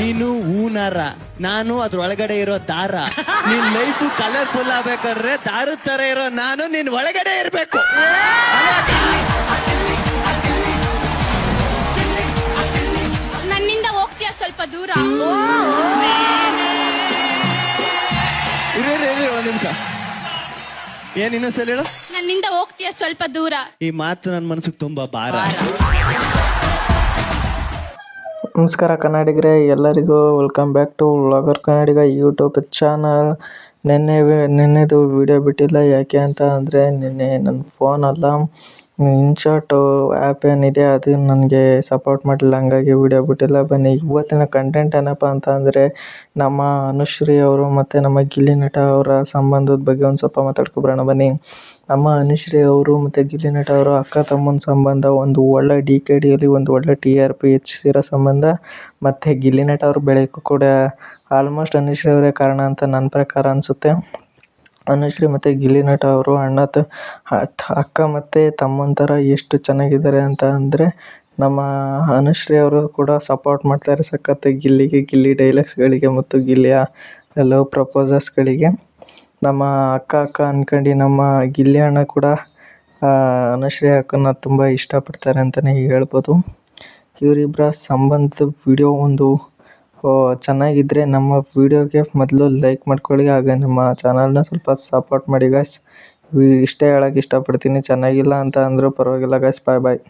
ನೀನು ಹೂನಾರ ನಾನು ಅದ್ರೊಳಗಡೆ ಇರೋ ದಾರ. ನಿನ್ ಲೈಫ್ ಕಲರ್ಫುಲ್ ಆಗ್ಬೇಕಾದ್ರೆ ದಾರದ ತರ ಇರೋ ನಾನು ನಿನ್ ಒಳಗಡೆ ಇರ್ಬೇಕು. ನನ್ನಿಂದ ಹೋಗ್ತೀಯ ಸ್ವಲ್ಪ ದೂರ? ಇರಿ ಇರಿ, ಇರಿ ಒಂದ್ ನಿಮಿಷ. ಏನ್ ಇನ್ನೊಂದ್ಸಲ ಹೇಳು? ನನ್ನಿಂದ ಹೋಗ್ತೀಯ ಸ್ವಲ್ಪ ದೂರ? ಈ ಮಾತು ನನ್ನ ಮನಸ್ಸಿಗೆ ತುಂಬಾ ಭಾರ. ನಮಸ್ಕಾರ ಕನ್ನಡಿಗರೇ, ಎಲ್ಲರಿಗೂ welcome back to vlogger Kannadiga YouTube channel ನಿನ್ನೆ ವಿ- ನಿನ್ನೆದು ವಿಡಿಯೋ ಬಿಟ್ಟಿಲ್ಲ, ಯಾಕೆ ಅಂತ ಅಂದರೆ ನಿನ್ನೆ ನನ್ನ ಫೋನ್ ಅಲ್ಲ. ಇನ್ಶಾಟು ಆ್ಯಪ್ ಏನಿದೆ, ಅದು ನನಗೆ ಸಪೋರ್ಟ್ ಮಾಡಲಿಲ್ಲ ಹಾಗಾಗಿ ವಿಡಿಯೋ ಬಿಟ್ಟಿಲ್ಲ. ಬನ್ನಿ, ಇವತ್ತಿನ ಕಂಟೆಂಟ್ ಏನಪ್ಪ ಅಂತ ಅಂದರೆ, ನಮ್ಮ ಅನುಶ್ರೀ ಅವರು ಮತ್ತು ನಮ್ಮ ಗಿಲ್ಲಿ ನಟ ಅವರ ಸಂಬಂಧದ ಬಗ್ಗೆ ಒಂದು ಸ್ವಲ್ಪ ಮಾತಾಡ್ಕೊಬರೋಣ. ಬನ್ನಿ, ನಮ್ಮ ಅನುಶ್ರೀ ಅವರು ಮತ್ತು ಗಿಲ್ಲಿ ನಟ ಅವರು ಅಕ್ಕ ತಮ್ಮನ ಸಂಬಂಧ, ಒಂದು ಒಳ್ಳೆ ಡಿ ಕೆ ಡಿಯಲ್ಲಿ ಒಂದು ಒಳ್ಳೆ ಟಿ ಆರ್ ಪಿ ಹೆಚ್ಚಿರೋ ಸಂಬಂಧ, ಮತ್ತು ಗಿಲ್ಲಿ ನಟ ಅವ್ರ ಬೆಳೆಯೋಕ್ಕೂ ಕೂಡ ಆಲ್ಮೋಸ್ಟ್ ಅನುಶ್ರೀ ಅವರೇ ಕಾರಣ ಅಂತ ನನ್ನ ಪ್ರಕಾರ ಅನಿಸುತ್ತೆ. ಅನುಶ್ರೀ ಮತ್ತು ಗಿಲ್ಲಿ ನಟ ಅವರು ಅಣ್ಣ ತ ಅಕ್ಕ ಮತ್ತು ತಮ್ಮನ ಥರ ಎಷ್ಟು ಚೆನ್ನಾಗಿದ್ದಾರೆ ಅಂತ ಅಂದರೆ ನಮ್ಮ ಅನುಶ್ರೀ ಅವರು ಕೂಡ ಸಪೋರ್ಟ್ ಮಾಡ್ತಾರೆ ಸಖತ್ತು ಗಿಲ್ಲಿಗೆ, ಗಿಲ್ಲಿ ಡೈಲಾಗ್ಸ್ಗಳಿಗೆ ಮತ್ತು ಗಿಲ್ಲಿಯ ಲವ್ ಪ್ರಪೋಸಸ್ಗಳಿಗೆ ನಮ್ಮ ಅಕ್ಕ ಅಕ್ಕ ಅನ್ಕೊಂಡಿ ನಮ್ಮ ಗಿಲ್ಲಿ ಅಣ್ಣ ಕೂಡ ಅನುಶ್ರೀ ಅಕ್ಕನ ತುಂಬ ಇಷ್ಟಪಡ್ತಾರೆ ಅಂತಲೇ ಹೇಳ್ಬೋದು. ಇವರಿಬ್ಬರ ಸಂಬಂಧದ ವಿಡಿಯೋ ಒಂದು ಚೆನ್ನಾಗಿದ್ದರೆ ನಮ್ಮ ವಿಡಿಯೋಗೆ ಮೊದಲು ಲೈಕ್ ಮಾಡ್ಕೊಳ್ಳಿ, ಹಾಗೆ ನಮ್ಮ ಚಾನಲ್ನ ಸ್ವಲ್ಪ ಸಪೋರ್ಟ್ ಮಾಡಿ ಗಾಯ್ಸ್ ಇಷ್ಟೇ ಹೇಳಕ್ಕೆ ಇಷ್ಟಪಡ್ತೀನಿ. ಚೆನ್ನಾಗಿಲ್ಲ ಅಂತ ಅಂದರೂ ಪರವಾಗಿಲ್ಲ ಗಾಯ್ಸ್ ಬಾಯ್ ಬಾಯ್